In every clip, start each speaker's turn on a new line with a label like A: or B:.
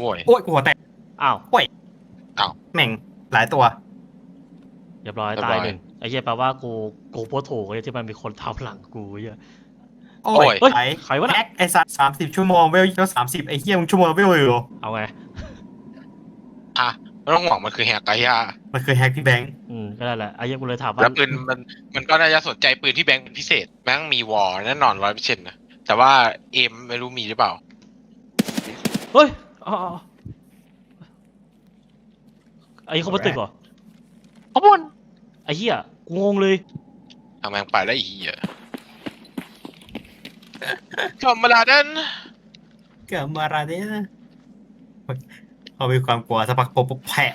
A: โว้ย
B: โอ้ยกูหัวแตก
C: อ้าว
B: แม่งหลายตัว
C: เรียบร้อย
A: เรียบ
C: ตา
A: ร้
C: ย
A: อย
C: หนึ่งไอ้เหี้ยแปลว่ากูกูโพสต์ถูกไอ้ที่มันมีคนทำหลังกูไอ้เหี้ย
B: โอ้
A: โอ้
B: ย
A: ย
C: เฮ้ย
B: ไอ้
C: ใครวะน่ะ
B: แอคไอ้สัตว์สามสิบชั่วโมงเวลก็สามสิบไอ้เหี้ยมึงชั่วโมงละเวลเลยเหรอ
C: เอาไง
A: อะไม่ต้องห่วงมันคือแฮกไอ้ย่า
B: มันเคยแฮกพี่แบงค์
C: อืมก็ได้แหละไอ้เหี้ยกูเลยถามว่า
A: แล้วปืนมันมันก็น่าจะสนใจปืนที่แบงค์เป็นพิเศษแบงค์มีวอร์แน่นอนร้อยเปอร์เซ็นต์นะแต่ว่าเอ็มไม่รู้มีหรือเปล่า
C: เฮ้ย อ๋ออ๋อไอ้เขามาตึกเหรอ
A: ขบวน
C: ไอ้เหี้ยกูงงเลย
A: ทางแมงไปแล้วอีเหี้ยธรรมดาเด่น
B: เกิดมาราเดนะพอมีความกลัวสักพักปุ๊บปุ๊บแผะ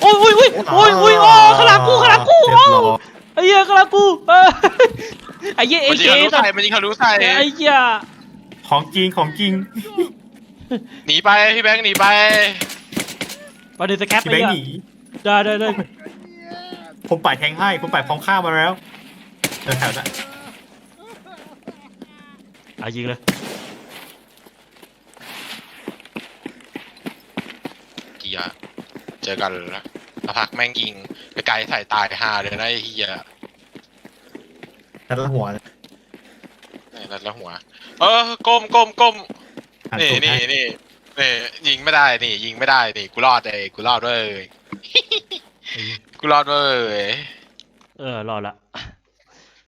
C: โอ้ยโอ้ยโอ้ยโอ้ยโอ้ยโอ้ยข้างหลังกูข้างหลังกู
B: เรียบร้อย
C: ไอ้เหี้ยข้างหลังกูเออไอ้เหี้ยเอ
A: มันยิง
C: เค
A: ทะลุ
C: สัต
A: ใส่
C: ว์
A: มันยิงทะลุใส่
C: ไอ้เหี้ย
B: ของจริงของจริง
A: หนีไปพี่แบงค์หนีไป
C: มาดูสแคป
B: พี่
C: ไอ้
B: แบงค์
C: เหี้ย
B: หนี
C: ได้ได้ได้
B: ผมป่ายแทงให้ผมป่ายพร้อมข้ามมาแล้วเออแถวนั้น
C: อะยิงเลย
A: เกียร์เจอกันเลยนะสักพักแม่งยิงไปไกลใส่ตายห่าเลยนะไอ้เหี้ย
B: แต่ละหัว
A: นี่นั่นละหัว เออก้มก้มก้ม
B: หัน
A: นี่
B: ตูด
A: นี่
B: ให้
A: นี่นี่ยิงไม่ได้นี่ ยิงไม่ได้นี่กูรอดเลยกูรอดเว้ยกูรอดเว้ย
C: เออรอดละ